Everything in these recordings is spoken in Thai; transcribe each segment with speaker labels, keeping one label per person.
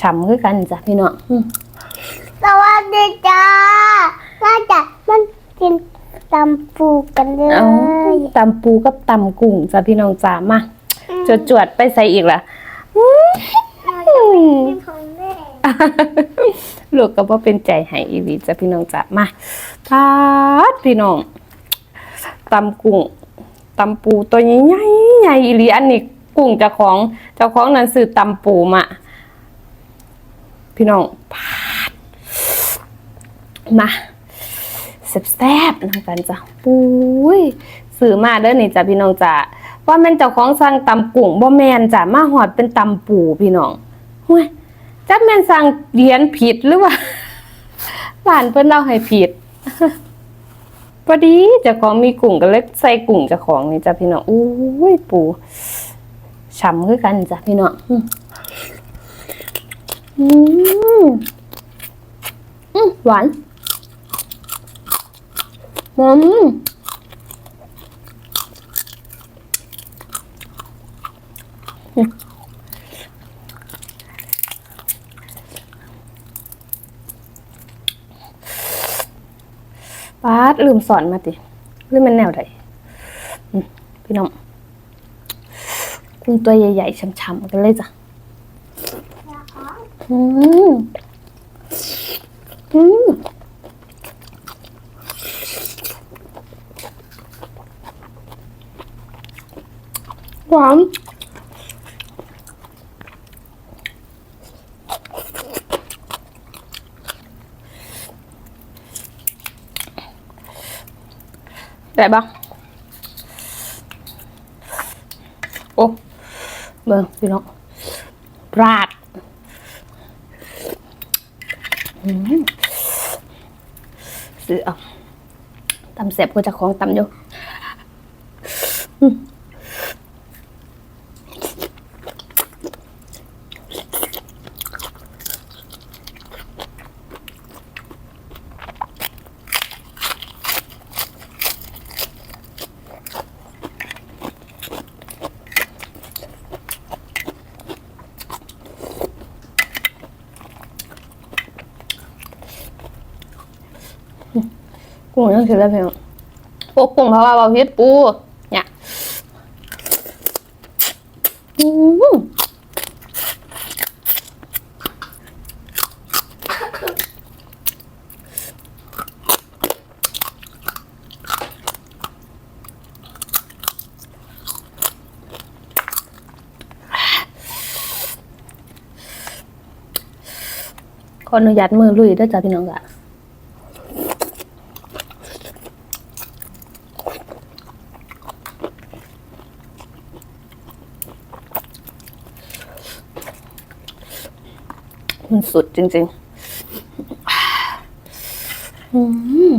Speaker 1: ฉ่ำคือกันจ้ะพี่น้องอืม
Speaker 2: สวัสดีจ้าน่าจะมันกินตำปูกันเล
Speaker 1: เอา
Speaker 2: ย
Speaker 1: ตำปูกับตำกุ้งจ้ะพี่น้องจ้ามาจวดจวดๆไปใส่อีกล่ะอืม
Speaker 2: เป็นของแม่
Speaker 1: ลูกก็บ่เป็นใจให้อีหลีจ้ะพี่น้องจ้ะมาปาดพี่น้องตำกุ้งตำปูตัวใหญ่ๆ ใหญ่อีหลีอันนี้กุ้งเจ้าของเจ้าของนั้นซื้อตำปูมาพี่น้องปาดมาแซ่บๆนำกันจ้ะปุ้ยซื้อมาเด้อนี่จ้ะพี่น้องจ้ะว่าแม่นเจ้าของสั่งตำกุ้งบ่แม่นจ้ะมาหอดเป็นตำปูพี่น้องห้วยจักแม่นสั่งเรียนผิดหรือว่าหลานเพิ่นเอาให้ผิด พอดีเจ้าของมีกุ่งก็เลยใส่กุ่งเจ้าของนี่จ้ะพี่น้องอุ้ยปูฉ่ำคือกันจ้ะพี่น้องอืมอืมอืมหวานอืม ปาดลืมสอนมาติลืมมันแนวใดพี่น้องกุ้งตัวใหญ่ๆช่ำๆกันเลยจ้ะอืมอืมหวาน ได้ปะโอ้เบิ่งพี่น้องราดซื้อเอาตำเสบก็จะของตำอยู่อืม กุ้งยังคืออะไรเพียงพวกกุ้งเพราะว่าเราเฮ็ดปูเนี่ยอืมขออนุญาตมือลุยด้วยจ้ะพี่น้องค่ะ มันสุดจริงๆ อืม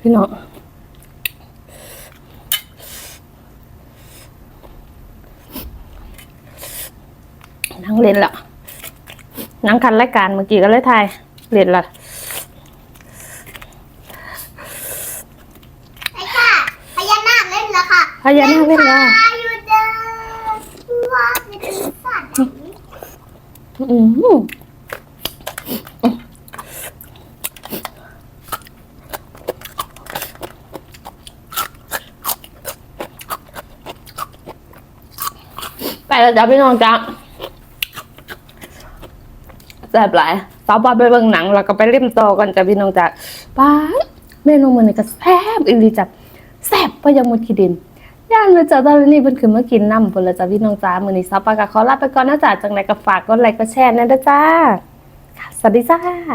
Speaker 1: พี่น้องนั่งเล่นละนั่งคันรายการเมื่อกี้ก็เลยทายเล่นละ
Speaker 2: ไอ้ค่ะพญานาคเล่นแล้วค่ะ
Speaker 1: พญานาคเล่นแล้ว
Speaker 2: อายุเดินว่าเป็นสัตว์
Speaker 1: อืม ไปแล้วจ้ะพี่น้องจ้ะแซ่บหลายสาวปาไปเบิ่งหนัง แล้วก็ไปเล่มต่อกันจ้ะพี่น้องจ้ะป้าเมนูมือนี้ก็แซ่บอีหลีจ้ะแซ่บบ่ยังหมดขี้ดินย่านเลยจ้ะตอนนี้เพิ่นขึ้นมากินน้ำพุ่นล้วจ้ะพี่น้องจ้ามื้อนี้สาวปาก็ขอลาไปก่อนนะจ้ะจังไดก็ฝากกดไลค์กดแชร์นะเด้อจ้าสวัสดีจ้า